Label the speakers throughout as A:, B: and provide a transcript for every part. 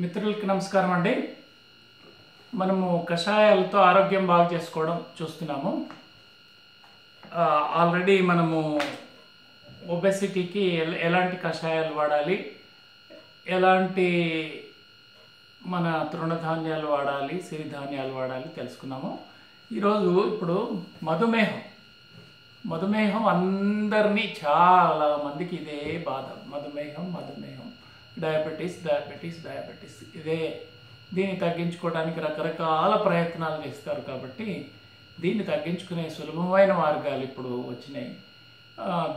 A: మిత్రులకి నమస్కారం అండి. మనము కషాయాలతో ఆరోగ్యం బాగు చేసుకోవడం చూస్తున్నాము. ఆల్రెడీ మనము ఒబెసిటీకి ఎలాంటి కషాయాలు వాడాలి? ఎలాంటి మన తృణధాన్యాలు వాడాలి? సిరిధాన్యాలు వాడాలి తెలుసుకున్నాము. ఈరోజు ఇప్పుడు మధుమేహం. మధుమేహం అందరినీ చాలా మందికి ఇదే బాధ. మధుమేహం మధుమేహం. Diabetes diabetes diabetes. ఇదే దీన్ని తగ్గించుకోవడానికి రకరకాల ప్రయత్నాలు చేస్తారు కాబట్టి దీన్ని తగ్గించుకునే సులభమైన మార్గాలు ఇప్పుడు వచ్చినాయి.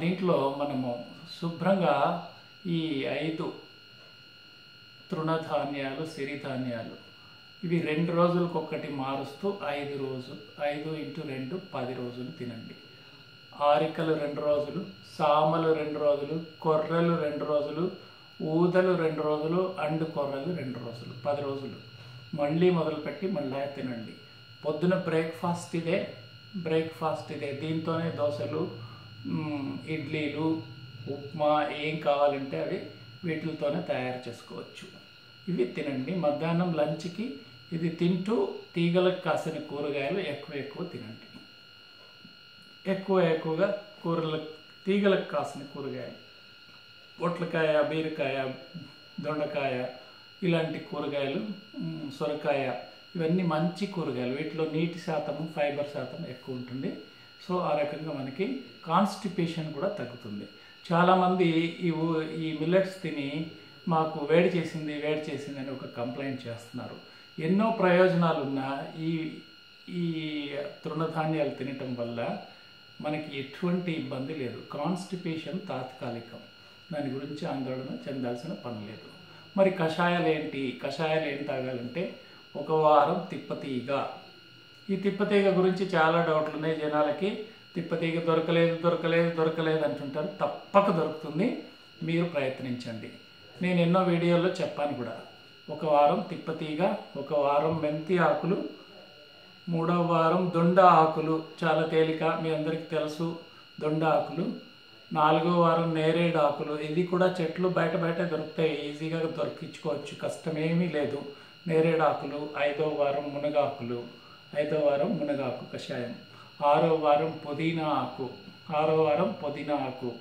A: దీంట్లో మనము శుభ్రంగా ఈ ఐదు తృణధాన్యాలు సిరిధాన్యాలు ఇవి రెండు రోజులకు ఒక్కటి మారుస్తూ ఐదు రోజు ఐదు ఇంటూ రెండు పది రోజులు తినండి. ఆరికలు రెండు రోజులు సామలు రెండు రోజులు కొర్రలు రెండు రోజులు ఊదలు రెండు రోజులు అండు కూరలు రెండు రోజులు పది రోజులు. మళ్ళీ మొదలుపెట్టి మళ్ళీ తినండి. పొద్దున బ్రేక్ఫాస్ట్ ఇదే బ్రేక్ఫాస్ట్ ఇదే. దీంతోనే దోశలు ఇడ్లీలు ఉప్మా ఏం కావాలంటే అవి వీటితోనే తయారు చేసుకోవచ్చు. ఇవి తినండి. మధ్యాహ్నం లంచ్కి ఇది తింటూ తీగలకు కాసిన కూరగాయలు ఎక్కువ ఎక్కువ తినండి. ఎక్కువ ఎక్కువగా కూరల తీగలకు కాసిన కూరగాయలు. పొట్లకాయ బీరకాయ దొండకాయ ఇలాంటి కూరగాయలు సొరకాయ ఇవన్నీ మంచి కూరగాయలు. వీటిలో నీటి శాతం ఫైబర్ శాతం ఎక్కువ ఉంటుంది. సో ఆ రకంగా మనకి కాన్స్టిపేషన్ కూడా తగ్గుతుంది. చాలామంది ఈ ఈ మిల్లెట్స్ తిని మాకు వేడి చేసింది వేడి చేసింది అని ఒక కంప్లైంట్ చేస్తున్నారు. ఎన్నో ప్రయోజనాలు ఉన్న ఈ ఈ తృణధాన్యాలు తినటం వల్ల మనకి ఎటువంటి ఇబ్బంది లేదు. కాన్స్టిపేషన్ తాత్కాలికం. దాని గురించి ఆందోళన చెందాల్సిన పని లేదు. మరి కషాయాలు ఏంటి కషాయాలు ఏం తాగాలంటే ఒక వారం తిప్పతీగ. ఈ తిప్పతీగ గురించి చాలా డౌట్లు ఉన్నాయి జనాలకి. తిప్పతీగ దొరకలేదు దొరకలేదు దొరకలేదు అంటుంటారు. తప్పక దొరుకుతుంది. మీరు ప్రయత్నించండి. నేను ఎన్నో వీడియోల్లో చెప్పాను కూడా. ఒక వారం తిప్పతీగ ఒక వారం మెంతి ఆకులు మూడో వారం దొండ ఆకులు. చాలా తేలిక మీ అందరికీ తెలుసు. దొండ ఆకులు. నాలుగో వారం నేరేడు ఆకులు ఇది కూడా చెట్లు బయట బయట దొరుకుతాయి. ఈజీగా దొరికించుకోవచ్చు. కష్టమేమీ లేదు. నేరేడు ఆకులు ఐదో వారం మునగాకులు ఐదో వారం మునగాకు కషాయం ఆరో వారం పుదీనా ఆకు ఆరో వారం పుదీనా ఆకు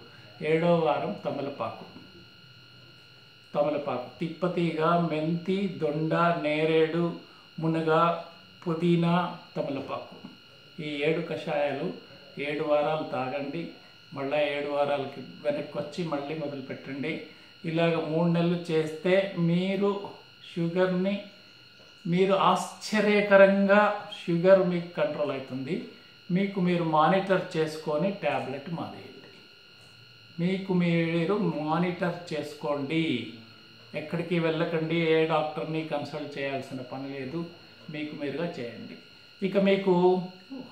A: ఏడో వారం తమలపాకు. తమలపాకు. తిప్పతీగ మెంతి దొండ నేరేడు మునగ పుదీనా తమలపాకు. ఈ ఏడు కషాయాలు ఏడు వారాలు తాగండి. మళ్ళీ ఏడు వారాలకి వెనక్కి వచ్చి మళ్ళీ మొదలు పెట్టండి ఇలాగ మూడు నెలలు చేస్తే మీరు షుగర్ని మీరు ఆశ్చర్యకరంగా షుగర్ మీకు కంట్రోల్ అవుతుంది. మీకు మీరు మానిటర్ చేసుకొని ట్యాబ్లెట్ మానేయండి. మీకు మీరు మానిటర్ చేసుకోండి. ఎక్కడికి వెళ్ళకండి ఏ డాక్టర్ని కన్సల్ట్ చేయాల్సిన పని లేదు. మీకు మీరుగా చేయండి. ఇక మీకు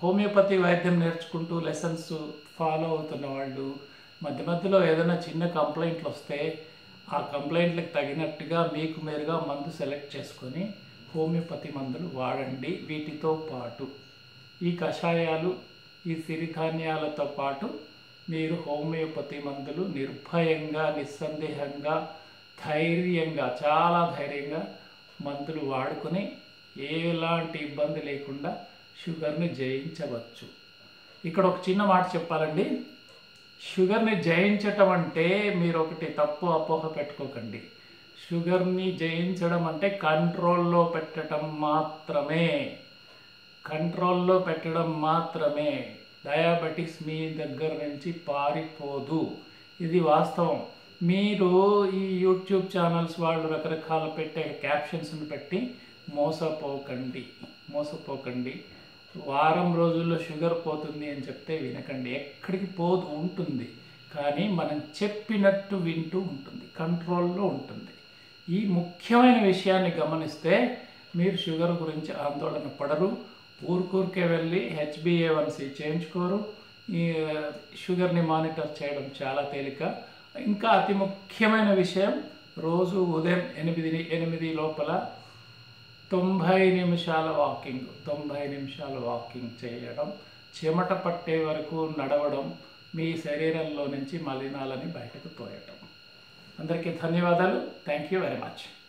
A: హోమియోపతి వైద్యం నేర్చుకుంటూ లెసన్స్ ఫాలో అవుతున్న వాళ్ళు మధ్య మధ్యలో ఏదైనా చిన్న కంప్లైంట్లు వస్తే ఆ కంప్లైంట్లకు తగినట్టుగా మీకు మీరుగా మందు సెలెక్ట్ చేసుకొని హోమియోపతి మందులు వాడండి వీటితో పాటు. ఈ కషాయాలు ఈ సిరిధాన్యాలతో పాటు మీరు హోమియోపతి మందులు నిర్భయంగా నిస్సందేహంగా ధైర్యంగా చాలా ధైర్యంగా మందులు వాడుకొని ఎలాంటి ఇబ్బంది లేకుండా షుగర్ని జయించవచ్చు. ఇక్కడ ఒక చిన్న మాట చెప్పాలండి. షుగర్ని జయించటం అంటే మీరు ఒకటి తప్పు అపోహ పెట్టుకోకండి. షుగర్ని జయించడం అంటే కంట్రోల్లో పెట్టడం మాత్రమే. కంట్రోల్లో పెట్టడం మాత్రమే. డయాబెటిక్స్ మీ దగ్గర నుంచి పారిపోదు. ఇది వాస్తవం. మీరు ఈ యూట్యూబ్ ఛానల్స్ వాళ్ళు రకరకాల పెట్టే క్యాప్షన్స్ని పెట్టి మోసపోకండి మోసపోకండి. వారం రోజుల్లో షుగర్ పోతుంది అని చెప్తే వినకండి. ఎక్కడికి పోదు ఉంటుంది. కానీ మనం చెప్పినట్టు వింటూ ఉంటుంది కంట్రోల్లో ఉంటుంది. ఈ ముఖ్యమైన విషయాన్ని గమనిస్తే మీరు షుగర్ గురించి ఆందోళన పడరు ఊరికూరికే వెళ్ళి హెచ్బిఏవన్సి చేయించుకోరు. ఈ షుగర్ని మానిటర్ చేయడం చాలా తేలిక. ఇంకా అతి ముఖ్యమైన విషయం రోజు ఉదయం ఎనిమిది ఎనిమిది లోపల తొంభై నిమిషాల వాకింగ్ తొంభై నిమిషాల వాకింగ్ చేయడం చెమట పట్టే వరకు నడవడం మీ శరీరంలో నుంచి మలినాలని బయటకు తోయటం. అందరికీ ధన్యవాదాలు. Thank you very much